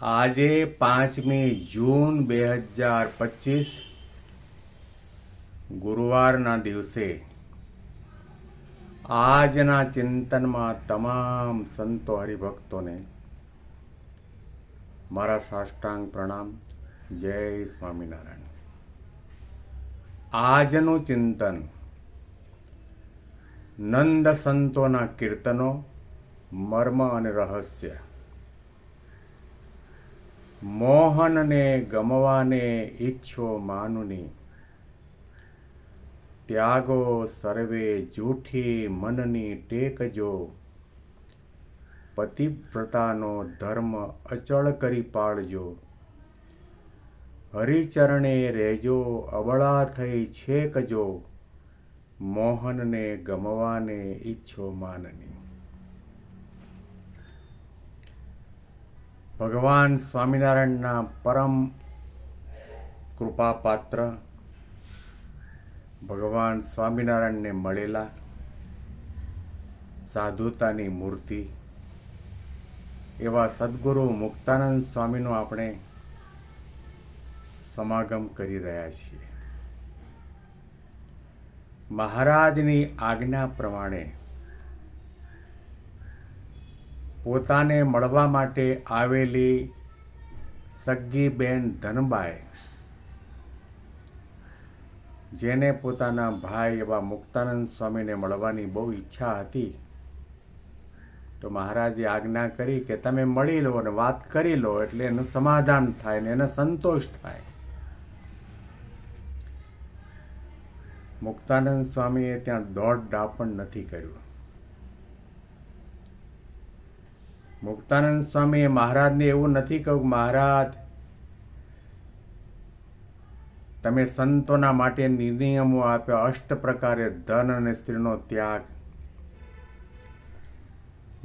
આજે પાંચમી જૂન બે હજાર પચીસ, ગુરુવારના દિવસે આજના ચિંતનમાં તમામ સંતો હરિભક્તોને મારા સાષ્ટાંગ પ્રણામ. જય સ્વામિનારાયણ. આજનું ચિંતન નંદ સંતોના કીર્તનો, મર્મ અને રહસ્ય મોહનને ગમવાને ઈચ્છો માનુની. ત્યાગો સર્વે જૂઠી મનની ટેકજો. પતિવ્રતાનો ધર્મ અચળ કરી પાળજો હરિચરણે રહેજો, અબળા થઈ છેકજો. મોહનને ગમવાને ઈચ્છો માનની. ભગવાન સ્વામિનારાયણના પરમ કૃપાપાત્ર ભગવાન સ્વામિનારાયણને મળેલા સાધુતાની મૂર્તિ, એવા સદગુરુ મુક્તાનંદ સ્વામીનો આપણે સમાગમ કરી રહ્યા છીએ. મહારાજની આજ્ઞા પ્રમાણે પોતાને મળવા માટે આવેલી સગ્ગીબેન ધનબાઈ જેને પોતાના ભાઈ એવા મુક્તાનંદ સ્વામીને મળવાની બહુ ઈચ્છા હતી, તો મહારાજે આજ્ઞા કરી કે તમે મળી લો અને વાત કરી લો એટલે એનું સમાધાન થાય ને એને સંતોષ થાય. મુક્તાનંદ સ્વામીએ ત્યાં દોઢ ડાપણ નથી કર્યું. મુક્તાનંદ સ્વામીએ મહારાજને એવું નથી કહ્યું મહારાજ, તમે સંતોના માટે નિયમો આપ્યા, અષ્ટ પ્રકારે ધન અને સ્ત્રીનો ત્યાગ.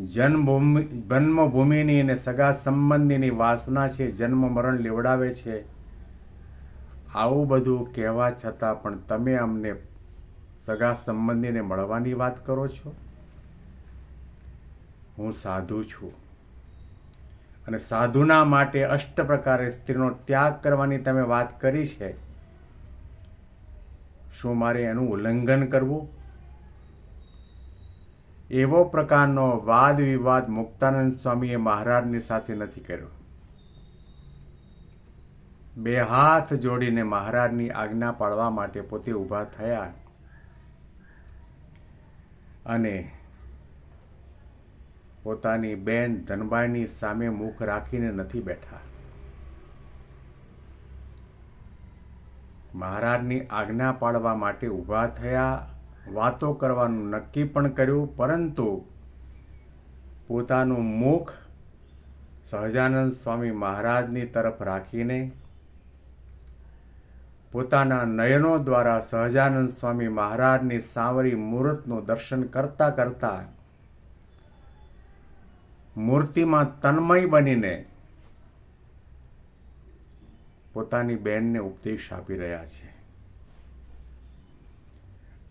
જન્મભૂમિ, જન્મભૂમિની અને સગા સંબંધીની વાસના છે, જન્મ મરણ લેવડાવે છે. આવું બધું કહેવા છતાં પણ તમે અમને સગા સંબંધીને મળવાની વાત કરો છો? હું સાધુ છું. અને સાધુના માટે અષ્ટ પ્રકારે સ્ત્રીનો ત્યાગ કરવાની તમે વાત કરી છે, શું મારે એનું ઉલ્લંઘન કરવું? એવો પ્રકારનો વાદ વિવાદ મુક્તાનંદ સ્વામીએ મહારાજની સાથે નથી કર્યો. બે હાથ જોડીને મહારાજની આજ્ઞા પાળવા માટે પોતે ઊભા થયા અને પોતાની બેન ધનબાઈની સામે મુખ રાખીને નથી બેઠા. મહારાજની આજ્ઞા પાડવા માટે ઊભા થયા, વાતો કરવાનું નક્કી પણ કર્યું, પરંતુ પોતાનું મુખ સહજાનંદ સ્વામી મહારાજની તરફ રાખીને પોતાના નયનો દ્વારા સહજાનંદ સ્વામી મહારાજની સાંવરી મૂર્તનું દર્શન કરતા કરતા મૂર્તિમાં તન્મય બનીને પોતાની બેનને ઉપદેશ આપી રહ્યા છે.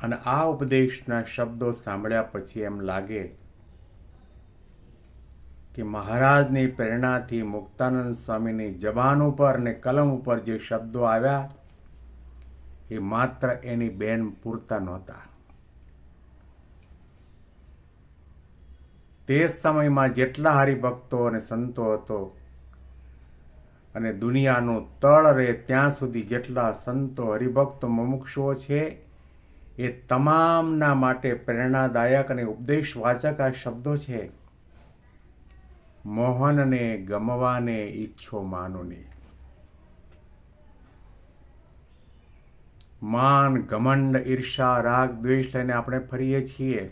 અને આ ઉપદેશના શબ્દો સાંભળ્યા પછી એમ લાગે કે મહારાજની પ્રેરણાથી મુક્તાનંદ સ્વામીની જબાન ઉપર અને કલમ ઉપર જે શબ્દો આવ્યા, એ માત્ર એની બેન પૂરતા નહોતા. તે સમયમાં જેટલા હરિભક્તો અને સંતો હતો અને દુનિયાનું તળ રહે ત્યાં સુધી જેટલા સંતો હરિભક્તો મુમુક્ષુઓ છે, એ તમામના માટે પ્રેરણાદાયક અને ઉપદેશવાચક આ શબ્દો છે. મોહનને ગમવાને ઈચ્છો માનોને માન, ઘમંડ, ઈર્ષા, રાગ, દ્વેષ લઈને આપણે ફરીએ છીએ.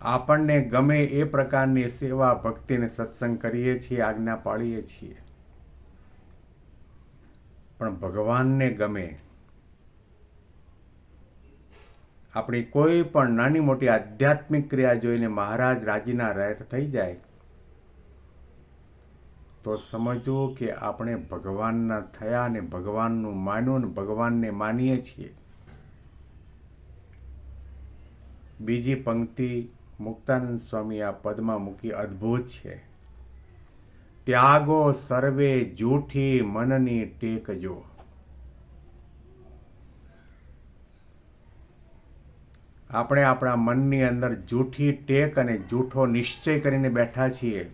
આપણને ગમે એ પ્રકારની સેવા, ભક્તિને સત્સંગ કરીએ છીએ, આજ્ઞા પાડીએ છીએ. પણ ભગવાનને ગમે, આપણી કોઈ પણ નાની મોટી આધ્યાત્મિક ક્રિયા જોઈને મહારાજ રાજીના રહેર થઈ જાય, તો સમજવું કે આપણે ભગવાનના થયા અને ભગવાનનું માન્યું ને ભગવાનને માનીએ છીએ. બીજી પંક્તિ મુક્તાનંદ સ્વામી આ પદમાં મૂકી અદ્ભુત છે. ત્યાગો સર્વે જૂઠી મનની ટેકજો આપણે આપણા મનની અંદર જૂઠી ટેક અને જૂઠો નિશ્ચય કરીને બેઠા છીએ.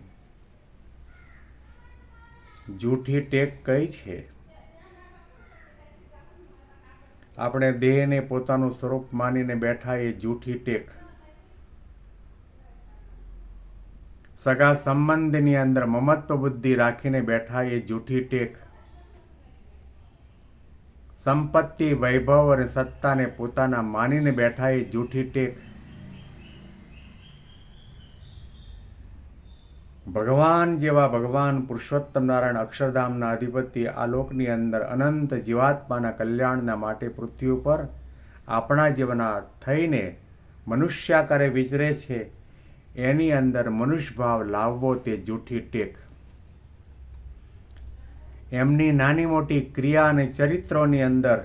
જૂઠી ટેક કઈ છે? આપણે દેહને પોતાનું સ્વરૂપ માનીને બેઠા એ જૂઠી ટેક. સગા સંબંધની અંદર મમત્વ બુદ્ધિ રાખીને બેઠા એ જૂઠી ટેક. સંપત્તિ, વૈભવ અને સત્તાને પોતાના માનીને બેઠા એ જૂઠી ટેક. ભગવાન જેવા ભગવાન પુરુષોત્તમ નારાયણ અક્ષરધામના અધિપતિ આ લોકની અંદર અનંત જીવાત્માના કલ્યાણના માટે પૃથ્વી ઉપર આપણા જીવના થઈને મનુષ્યાકારે વિચરે છે એની અંદર મનુષ્ય ભાવ લાવવો તે જૂઠી ટેક. એમની નાની મોટી ક્રિયા અને ચરિત્રોની અંદર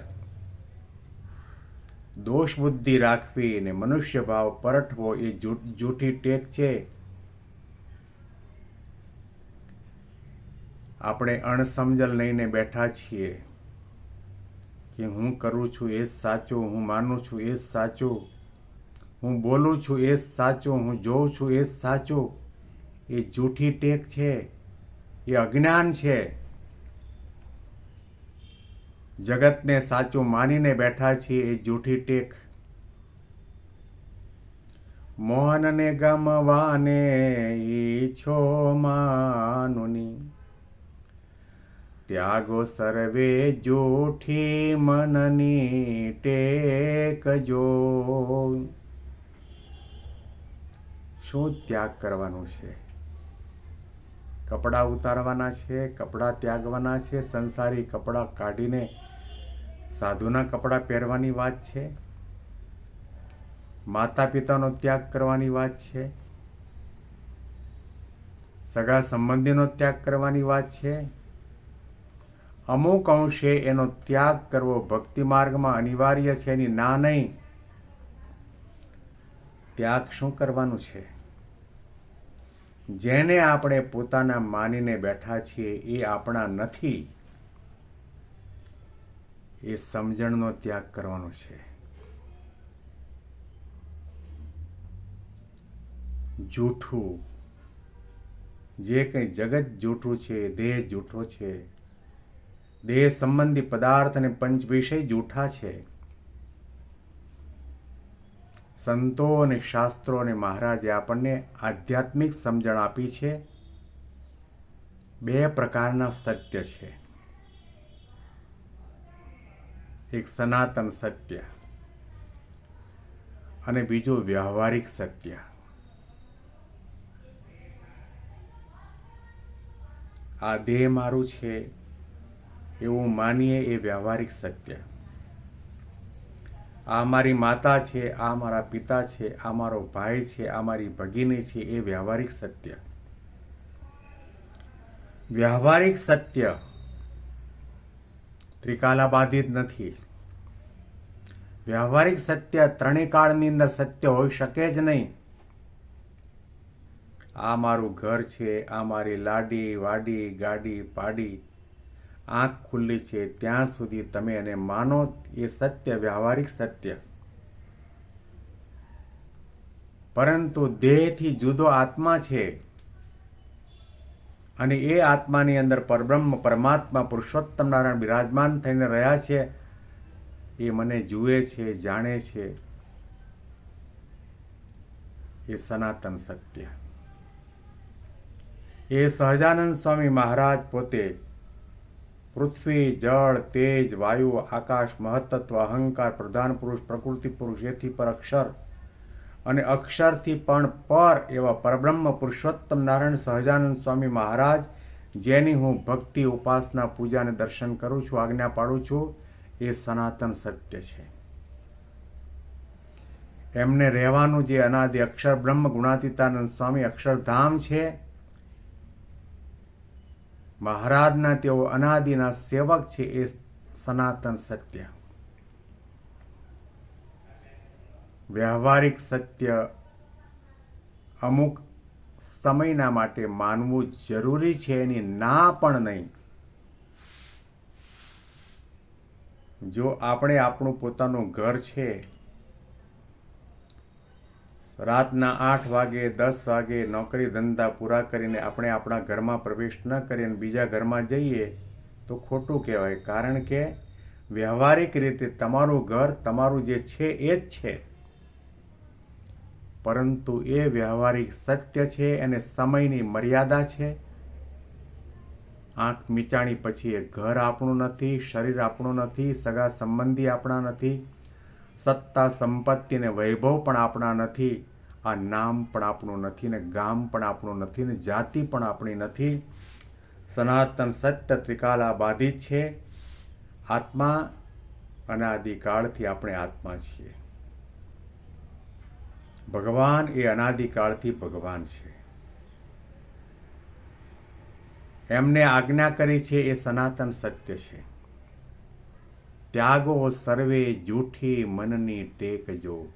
દોષ બુદ્ધિ રાખવી અને મનુષ્ય ભાવ પરટવો એ જૂઠી ટેક છે. આપણે અણસમજલ લઈને બેઠા છીએ કે હું કરું છું એ સાચું, હું માનું છું એ જ સાચું. હું બોલું છું એ સાચું, હું જોઉં છું એ સાચું. એ જૂઠી ટેક છે, એ અજ્ઞાન છે. જગતને સાચું માનીને બેઠા છીએ એ જૂઠી ટેક. મોહનને ગમવાને ઈચ્છો માનુની. ત્યાગો સર્વે જૂઠી મનની ટેકજો શું ત્યાગ કરવાનું છે? કપડાં ઉતારવાના છે, કપડાં ત્યાગવાના છે, સંસારી કપડાં કાઢીને સાધુના કપડાં પહેરવાની વાત છે? માતા પિતાનો ત્યાગ કરવાની વાત છે? સગા સંબંધીનો ત્યાગ કરવાની વાત છે? અમુક અંશે એનો ત્યાગ કરવો ભક્તિ માર્ગમાં અનિવાર્ય છે, એની ના નહીં. ત્યાગ શું કરવાનું છે? જેને આપણે પોતાના માનીને બેઠા છીએ એ આપણા નથી, એ સમજણનો ત્યાગ કરવાનો છે. જૂઠું, જે કંઈ જગત જૂઠું છે, દેહ જૂઠો છે, દેહ સંબંધી પદાર્થ અને પંચ વિષય જૂઠા છે. સંતો અને શાસ્ત્રો અને મહારાજે આપણને આધ્યાત્મિક સમજણ આપી છે. બે પ્રકારના સત્ય છે. એક સનાતન સત્ય અને બીજું વ્યવહારિક સત્ય. આ દેહ મારું છે એવું માનીએ એ વ્યવહારિક સત્ય. આ મારી માતા છે, આ મારા પિતા છે, આ મારો ભાઈ છે, આ મારી ભગીની છે, એ વ્યવહારિક સત્ય. વ્યવહારિક સત્ય ત્રિકાલા બાધિત નથી. વ્યવહારિક સત્ય ત્રણેય કાળની અંદર સત્ય હોઈ શકે જ નહીં. આ મારું ઘર છે, આ મારી લાડી, વાડી, ગાડી, પાડી આંખ ખુલ્લી છે, ત્યાં સુધી તમે એને માનો, એ સત્ય, વ્યવહારિક સત્ય. પરંતુ દેહથી જુદો આત્મા છે. અને એ આત્માની અંદર પરબ્રહ્મ, પરમાત્મા, પુરુષોત્તમ નારાયણ બિરાજમાન થઈને રહ્યા છે, એ મને જુએ છે, જાણે છે. એ સનાતન સત્ય. એ સહજાનંદ સ્વામી મહારાજ પોતે પૃથ્વી, જળ, તેજ, વાયુ, આકાશ, મહત્તત્વ, અહંકાર, પ્રધાન પુરુષ, પ્રકૃતિ પુરુષ, એથી પર અક્ષર. અને અક્ષરથી પણ પર એવા પરબ્રહ્મ પુરુષોત્તમ નારાયણ સહજાનંદ સ્વામી મહારાજ, જેની હું ભક્તિ, ઉપાસના પૂજાને દર્શન કરું છું, આજ્ઞા પાડું છું, એ સનાતન સત્ય છે. એમને રહેવાનું જે અનાદિ અક્ષર બ્રહ્મ ગુણાતીતાનંદ સ્વામી અક્ષરધામ છે મહારાજના તેઓ અનાદિના સેવક છે એ સનાતન સત્ય. વ્યવહારિક સત્ય અમુક સમયના માટે માનવું જરૂરી છે એની ના પણ નહીં. જો આપણે આપણું પોતાનું ઘર છે રાતના આઠ વાગે, દસ વાગે નોકરી ધંધા પૂરા કરીને આપણે આપણા ઘરમાં પ્રવેશ ન કરીએ અને બીજા ઘરમાં જઈએ, તો ખોટું કહેવાય. કારણ કે વ્યવહારિક રીતે તમારું ઘર તમારું જે છે એ જ છે. પરંતુ એ વ્યવહારિક સત્ય છે અને સમયની મર્યાદા છે. આંખ મીચાણી પછી એ ઘર આપણું નથી, શરીર આપણું નથી, સગા સંબંધી આપણા નથી. સત્તા સંપત્તિ ને વૈભવ પણ આપણા નથી, આ નામ પણ આપણું નથી ને ગામ પણ આપણું નથી ને જાતિ પણ આપણી નથી. સનાતન સત્ય ત્રિકાલા બાધિત છે. આત્મા અનાદિકાળથી આપણે આત્મા છીએ. ભગવાન એ અનાદિકાળથી ભગવાન છે. એમને આજ્ઞા કરી છે એ સનાતન સત્ય છે. ત્યાગો સર્વે જૂઠી મનની ટેક જો.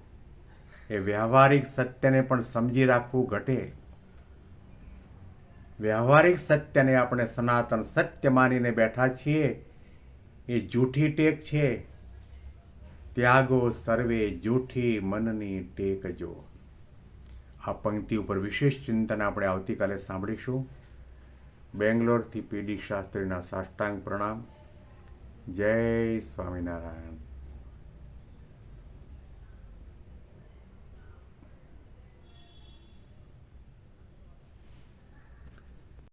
એ વ્યવહારિક સત્યને પણ સમજી રાખવું ઘટે. વ્યવહારિક સત્યને આપણે સનાતન સત્ય માનીને બેઠા છીએ. એ જૂઠી ટેક છે. ત્યાગો સર્વે જૂઠી મનની ટેક જો. આ પંક્તિ ઉપર વિશેષ ચિંતન આપણે આવતીકાલે સાંભળીશું. બેંગ્લોરથી પીડી શાસ્ત્રીના સાષ્ટાંગ પ્રણામ. જય સ્વામિનારાયણ.